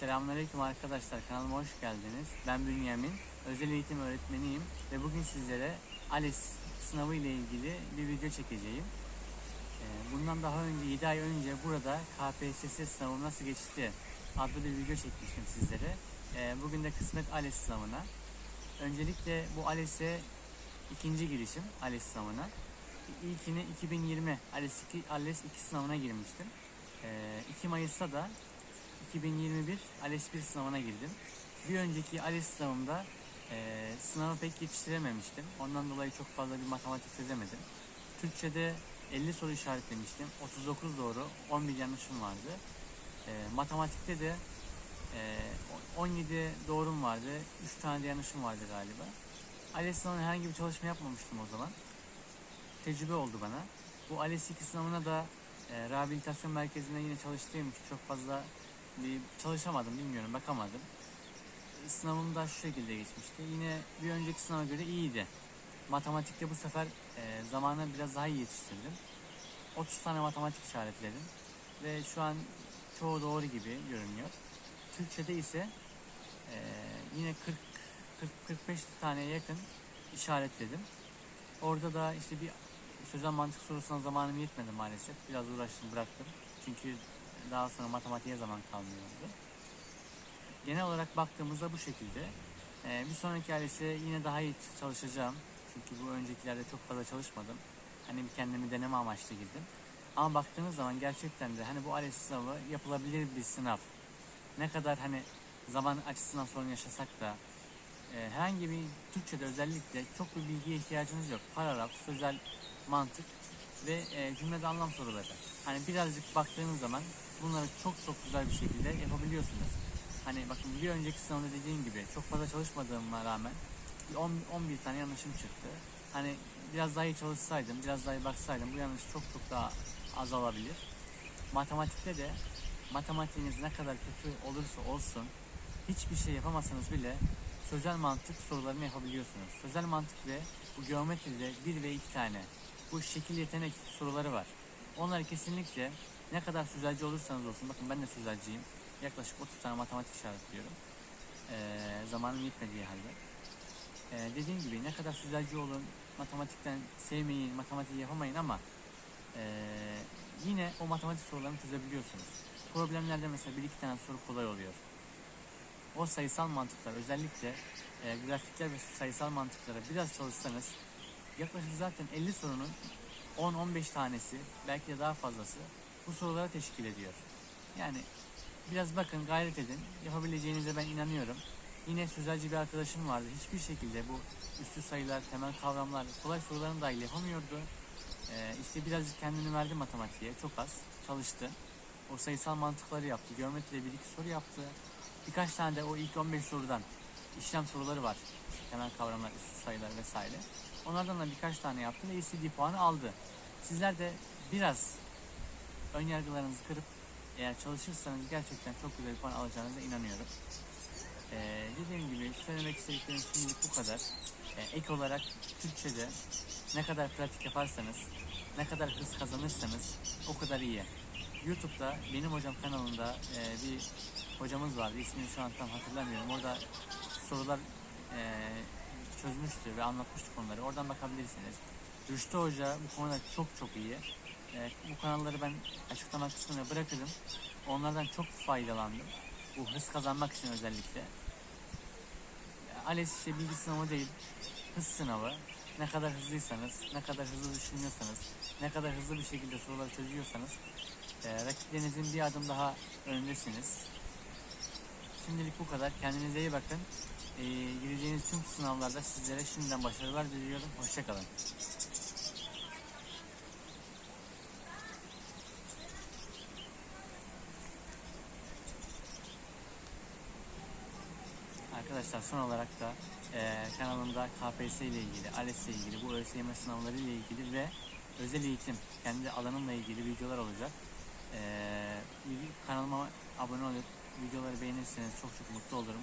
Selamünaleyküm arkadaşlar kanalıma hoş geldiniz. Ben Bünyamin, özel eğitim öğretmeniyim ve bugün sizlere ALES sınavı ile ilgili bir video çekeceğim. Ee, Bundan daha önce 7 ay önce burada KPSS sınavı nasıl geçti adlı bir video çekmiştim sizlere. Ee, Bugün de kısmet ALES sınavına. Öncelikle bu ALES'e ikinci girişim ALES sınavına. İlkini 2020 ALES 2, ALES 2 sınavına girmiştim. Ee, 2 Mayıs'ta da 2021 ALES 1 sınavına girdim. Bir önceki ALES sınavımda e, sınavı pek yetiştirememiştim. Ondan dolayı çok fazla bir matematik çözemedim. Türkçe'de 50 soru işaretlemiştim. 39 doğru, 11 yanlışım vardı. E, matematikte de e, 17 doğrum vardı, 3 tane de yanlışım vardı galiba. ALES sınavına herhangi bir çalışma yapmamıştım o zaman. Tecrübe oldu bana. Bu ALES 2 sınavına da e, rehabilitasyon merkezinde yine çalıştığım için çok fazla çalışamadım, bilmiyorum, bakamadım. Sınavım da şu şekilde geçmişti. Yine bir önceki sınava göre iyiydi. Matematikte bu sefer e, zamanı biraz daha iyi yetiştirdim. 30 tane matematik işaretledim ve şu an çoğu doğru gibi görünüyor. Türkçe'de ise e, yine 40 40 45 taneye yakın işaretledim. Orada da işte bir sözel mantık sorusuna zamanım yetmedi maalesef. Biraz uğraştım bıraktım. Çünkü daha sonra matematiğe zaman kalmıyordu. Genel olarak baktığımızda bu şekilde. Ee, bir sonraki ailesi yine daha iyi çalışacağım. Çünkü bu öncekilerde çok fazla çalışmadım. Hani bir kendimi deneme amaçlı girdim. Ama baktığınız zaman gerçekten de hani bu ALES sınavı yapılabilir bir sınav. Ne kadar hani zaman açısından sorun yaşasak da e, herhangi bir Türkçe'de özellikle çok bir bilgiye ihtiyacınız yok. Paragraf, sözel, mantık ve e, cümlede anlam soruları. Hani birazcık baktığınız zaman bunları çok çok güzel bir şekilde yapabiliyorsunuz. Hani bakın bir önceki sınavda dediğim gibi çok fazla çalışmadığıma rağmen bir 10, 11 tane yanlışım çıktı. Hani biraz daha iyi çalışsaydım, biraz daha iyi baksaydım bu yanlış çok çok daha azalabilir. Matematikte de matematiğiniz ne kadar kötü olursa olsun hiçbir şey yapamasanız bile sözel mantık sorularını yapabiliyorsunuz. Sözel mantık ve bu geometride bir ve iki tane bu şekil yetenek soruları var. Onları kesinlikle ne kadar sözelci olursanız olsun, bakın ben de sözelciyim. Yaklaşık 30 tane matematik işaretliyorum. Ee, zamanım yetmediği halde. Ee, dediğim gibi ne kadar sözelci olun, matematikten sevmeyin, matematiği yapamayın ama ee, yine o matematik sorularını çözebiliyorsunuz. Problemlerde mesela bir iki tane soru kolay oluyor. O sayısal mantıklar özellikle e, grafikler ve sayısal mantıklara biraz çalışsanız yaklaşık zaten 50 sorunun 10-15 tanesi belki de daha fazlası bu sorulara teşkil ediyor. Yani biraz bakın gayret edin yapabileceğinize ben inanıyorum. Yine sözelci bir arkadaşım vardı. Hiçbir şekilde bu üstü sayılar, temel kavramlar, kolay soruların dahil yapamıyordu. Ee, işte birazcık kendini verdi matematiğe. Çok az. Çalıştı. O sayısal mantıkları yaptı. Geometride bir iki soru yaptı. Birkaç tane de o ilk 15 sorudan işlem soruları var. Temel kavramlar, üstü sayılar vesaire. Onlardan da birkaç tane yaptı ve istediği puanı aldı. Sizler de biraz ön yargılarınızı kırıp eğer çalışırsanız gerçekten çok güzel bir puan alacağınıza inanıyorum. Ee, dediğim gibi söylemek istediklerim şimdilik bu kadar. Ee, ek olarak Türkçe'de ne kadar pratik yaparsanız, ne kadar hız kazanırsanız o kadar iyi. YouTube'da benim hocam kanalında e, bir hocamız vardı. İsmini şu an tam hatırlamıyorum. Orada sorular e, çözmüştü ve anlatmıştı konuları. Oradan bakabilirsiniz. Rüştü Hoca bu konuda çok çok iyi. E, bu kanalları ben açıklama kısmına bırakırım. Onlardan çok faydalandım. Bu hız kazanmak için özellikle. ALES işte bilgi sınavı değil, hız sınavı. Ne kadar hızlıysanız, ne kadar hızlı düşünüyorsanız, ne kadar hızlı bir şekilde soruları çözüyorsanız e, rakiplerinizin bir adım daha önündesiniz. Şimdilik bu kadar. Kendinize iyi bakın. E, gireceğiniz tüm sınavlarda sizlere şimdiden başarılar diliyorum. Hoşçakalın. Arkadaşlar son olarak da e, kanalımda KPSS ile ilgili, ALES ile ilgili, bu ÖSYM sınavları ile ilgili ve özel eğitim, kendi alanımla ilgili videolar olacak. E, kanalıma abone olup videoları beğenirseniz çok çok mutlu olurum.